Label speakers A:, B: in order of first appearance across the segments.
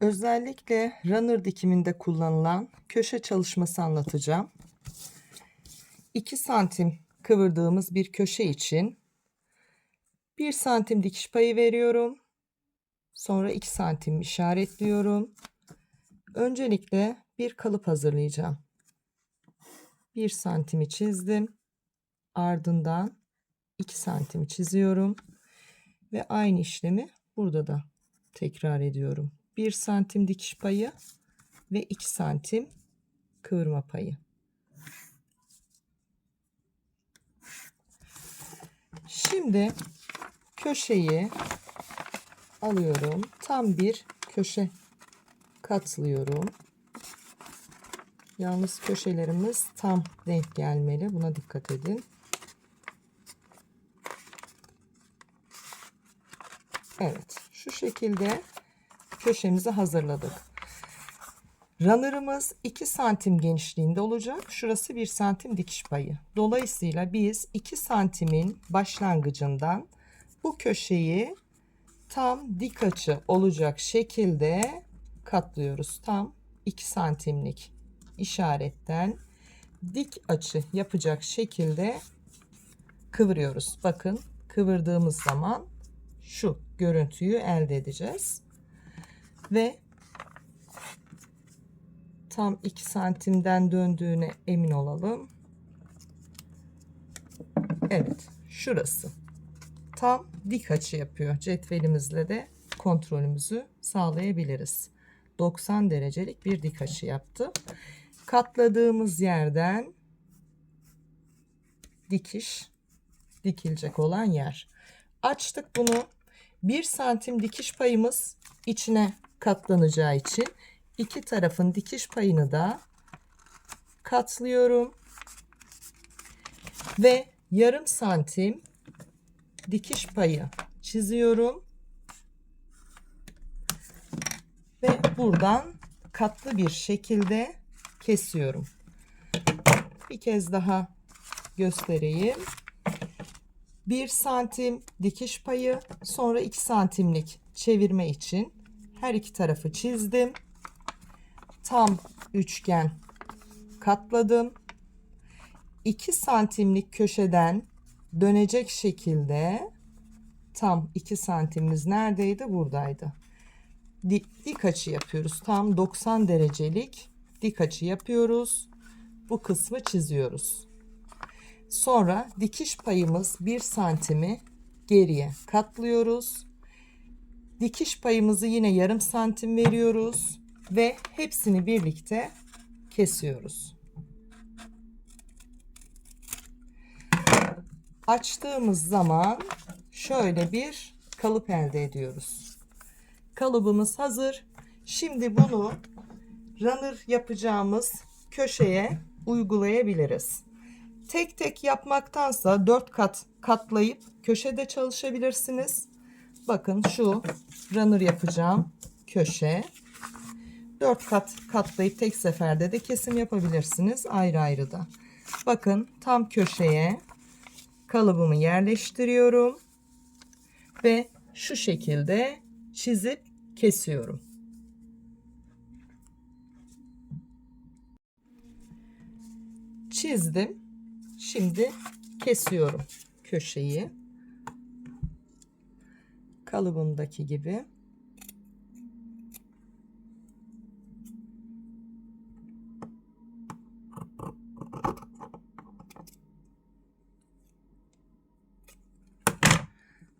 A: Özellikle runner dikiminde kullanılan köşe çalışması anlatacağım. 2 santim kıvırdığımız bir köşe için 1 santim dikiş payı veriyorum. Sonra 2 santim işaretliyorum. Öncelikle bir kalıp hazırlayacağım. 1 santimi çizdim. Ardından 2 santimi çiziyorum. Ve aynı işlemi burada da tekrar ediyorum. 1 santim dikiş payı ve 2 santim kıvırma payı. Şimdi köşeyi alıyorum. Tam bir köşe katlıyorum. Yalnız köşelerimiz tam denk gelmeli. Buna dikkat edin. Evet. Şu şekilde köşemizi hazırladık. Runner'ımız 2 santim genişliğinde olacak. Şurası 1 santim dikiş payı. Dolayısıyla biz 2 santimin başlangıcından bu köşeyi tam dik açı olacak şekilde katlıyoruz. Tam 2 santimlik işaretten dik açı yapacak şekilde kıvırıyoruz. Bakın kıvırdığımız zaman şu görüntüyü elde edeceğiz. Ve tam 2 santimden döndüğüne emin olalım. Evet şurası. Tam dik açı yapıyor. Cetvelimizle de kontrolümüzü sağlayabiliriz. 90 derecelik bir dik açı yaptı. Katladığımız yerden dikiş dikilecek olan yer. Açtık bunu. 1 santim dikiş payımız içine katlanacağı için iki tarafın dikiş payını da katlıyorum. Ve yarım santim dikiş payı çiziyorum. Ve buradan katlı bir şekilde kesiyorum. Bir kez daha göstereyim. 1 santim dikiş payı sonra 2 santimlik çevirme için her iki tarafı çizdim. Tam üçgen katladım. 2 santimlik köşeden dönecek şekilde tam 2 santimimiz neredeydi? Buradaydı. Dik, dik açı yapıyoruz. Tam 90 derecelik dik açı yapıyoruz. Bu kısmı çiziyoruz. Sonra dikiş payımız 1 santimi geriye katlıyoruz. Dikiş payımızı yine yarım santim veriyoruz ve hepsini birlikte kesiyoruz. Açtığımız zaman şöyle bir kalıp elde ediyoruz. Kalıbımız hazır. Şimdi bunu runner yapacağımız köşeye uygulayabiliriz. Tek tek yapmaktansa 4 kat katlayıp köşede çalışabilirsiniz. Bakın şu runner yapacağım köşe. 4 kat katlayıp tek seferde de kesim yapabilirsiniz ayrı ayrı da. Bakın tam köşeye kalıbımı yerleştiriyorum ve şu şekilde çizip kesiyorum. Çizdim. Şimdi kesiyorum köşeyi. Kalıbımdaki gibi.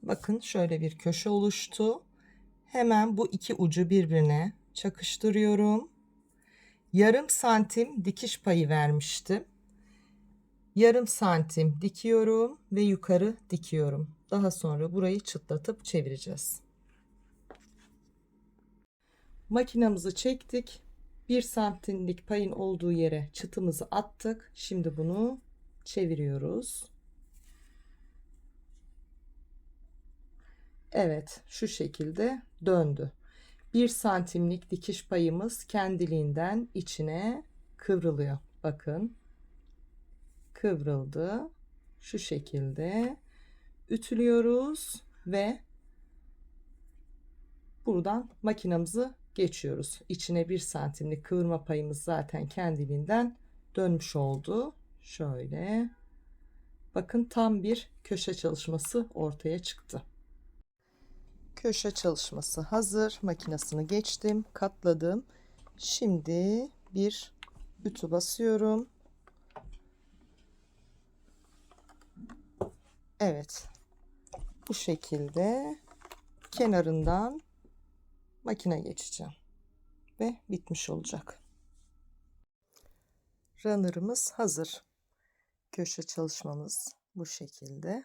A: Bakın şöyle bir köşe oluştu. Hemen bu iki ucu birbirine çakıştırıyorum. Yarım santim dikiş payı vermiştim. Yarım santim dikiyorum ve yukarı dikiyorum. Daha sonra burayı çıtlatıp çevireceğiz. Makinamızı çektik. 1 santimlik payın olduğu yere çıtımızı attık. Şimdi bunu çeviriyoruz. Evet şu şekilde döndü. 1 santimlik dikiş payımız kendiliğinden içine kıvrılıyor. Bakın kıvrıldı. Şu şekilde ütülüyoruz ve buradan makinamızı geçiyoruz. İçine bir santimlik kıvırma payımız zaten kendiliğinden dönmüş oldu. Şöyle. Bakın tam bir köşe çalışması ortaya çıktı. Köşe çalışması hazır. Makinesini geçtim, katladım. Şimdi bir ütü basıyorum. Evet. Bu şekilde kenarından makine geçeceğim. Ve bitmiş olacak. Runner'ımız hazır. Köşe çalışmamız bu şekilde.